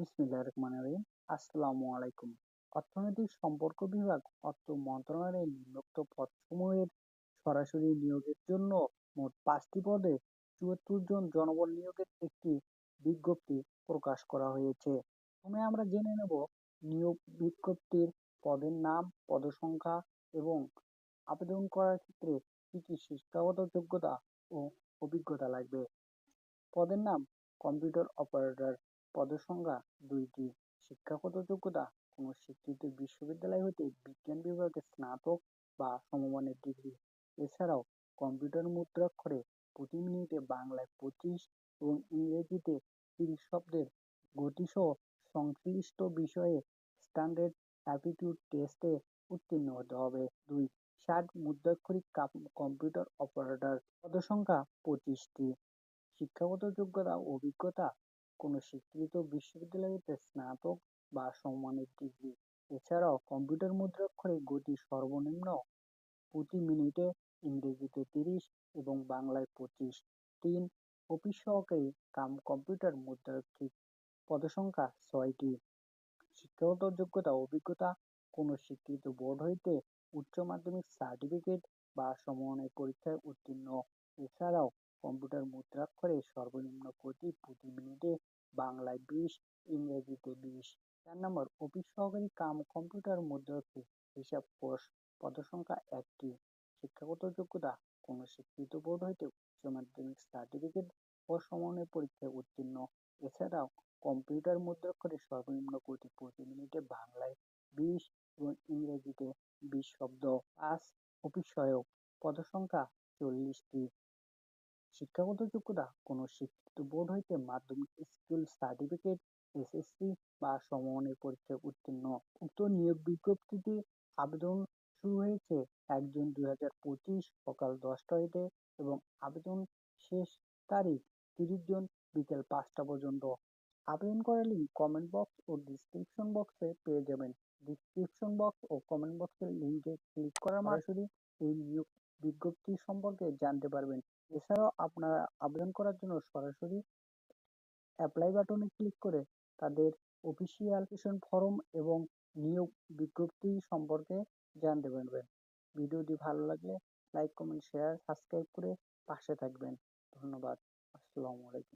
বিসমিল্লাহির রহমানির রহিম। আসসালামু আলাইকুম। অর্থনৈতিক সম্পর্ক বিভাগ অর্থ মন্ত্রণালয়ের নিম্নোক্ত পদসমূহের সরাসরি নিয়োগের জন্য মোট পাঁচটি পদে চুয়াত্তর জন জনবল নিয়োগের একটি বিজ্ঞপ্তি প্রকাশ করা হয়েছে। প্রথমে আমরা জেনে নেব নিয়োগ বিজ্ঞপ্তির পদের নাম, পদসংখ্যা এবং আবেদন করার ক্ষেত্রে কি কি শিক্ষাগত যোগ্যতা ও অভিজ্ঞতা লাগবে। পদের নাম, কম্পিউটার অপারেটর। পদের সংখ্যা দুইটি শিক্ষাগত যোগ্যতা, কোনো স্বীকৃত বিশ্ববিদ্যালয় হতে বিজ্ঞান বিভাগে স্নাতক বা সমমানের ডিগ্রি। এছাড়াও কম্পিউটার মুদ্রাক্ষরে প্রতি মিনিটে বাংলায় পঁচিশ এবং ইংরেজিতে তিরিশ শব্দের গতিসহ সংশ্লিষ্ট বিষয়ে স্ট্যান্ডার্ড অ্যাপটিটিউড টেস্টে উত্তীর্ণ হতে হবে। দুই, ষাট মুদ্রাক্ষরিক কম্পিউটার অপারেটর। পদসংখ্যা পঁচিশটি। শিক্ষাগত যোগ্যতা, অভিজ্ঞতা কোনো স্বীকৃত বিশ্ববিদ্যালয় স্নাতক বা সমমানের ডিগ্রি। এছাড়াও কম্পিউটার মুদ্রাক্ষরে গতি সর্বনিম্ন প্রতি মিনিটে ইংরেজিতে তিরিশ এবং বাংলায় পঁচিশ। তিন, অফিস সহকারী কাম কম্পিউটার মুদ্রাক্ষিক পদসংখ্যা ছয়টি। শিক্ষাগত যোগ্যতা, অভিজ্ঞতা, কোনো স্বীকৃত বোর্ড হইতে উচ্চ মাধ্যমিক সার্টিফিকেট বা সমমানের পরীক্ষায় উত্তীর্ণ। এছাড়াও কম্পিউটার মুদ্রাক্ষরে সর্বনিম্ন গতি প্রতি মিনিটে বাংলায় বিশ, ইংরেজিতে বিশ। চার নম্বর, অফিস সহকারী কাম কম্পিউটার মুদ্রাক্ষী হিসাব কোর্স পদসংখ্যা একটি। শিক্ষাগত যোগ্যতা, কোনো স্বীকৃত বোর্ড হইতে উচ্চ মাধ্যমিক সার্টিফিকেট ও সমমানের পরীক্ষায় উত্তীর্ণ। এছাড়াও, কম্পিউটার মুদ্রাক্ষরে সর্বনিম্ন গতি প্রতি মিনিটে বাংলায় বিশ এবং ইংরেজিতে বিশ শব্দ। পাঁচ, অফিস সহায়ক, পদসংখ্যা চল্লিশটি। শিক্ষাগত যোগ্যতা কোনো শিক্ষিত বোর্ড হইতে মাধ্যমিক স্কুল সার্টিফিকেট এসএসসি বা সমমানের পরীক্ষায় উত্তীর্ণ। উক্ত নিয়োগ বিজ্ঞপ্তিতে আবেদন শুরু হয়েছে এক জুন দুই হাজার পঁচিশ সকাল দশটা হইতে এবং আবেদন শেষ তারিখ তিরিশ জন বিকেল পাঁচটা পর্যন্ত। আবেদন করার লিঙ্ক কমেন্ট বক্স ও ডিসক্রিপশন বক্সে পেয়ে যাবেন। ডিসক্রিপশন বক্স ও কমেন্ট বক্সের লিঙ্কে ক্লিক করার মাধ্যমে এই নিয়োগ বিজ্ঞপ্তি সম্পর্কে জানতে পারবেন। এছাড়াও আপনারা আবেদন করার জন্য সরাসরি অ্যাপ্লাই বাটনে ক্লিক করে তাদের অফিসিয়াল ফর্ম এবং নিয়োগ বিজ্ঞপ্তি সম্পর্কে জানতে পারবেন। ভিডিওটি ভালো লাগলে লাইক কমেন্ট শেয়ার সাবস্ক্রাইব করে পাশে থাকবেন। ধন্যবাদ। আসসালামু আলাইকুম।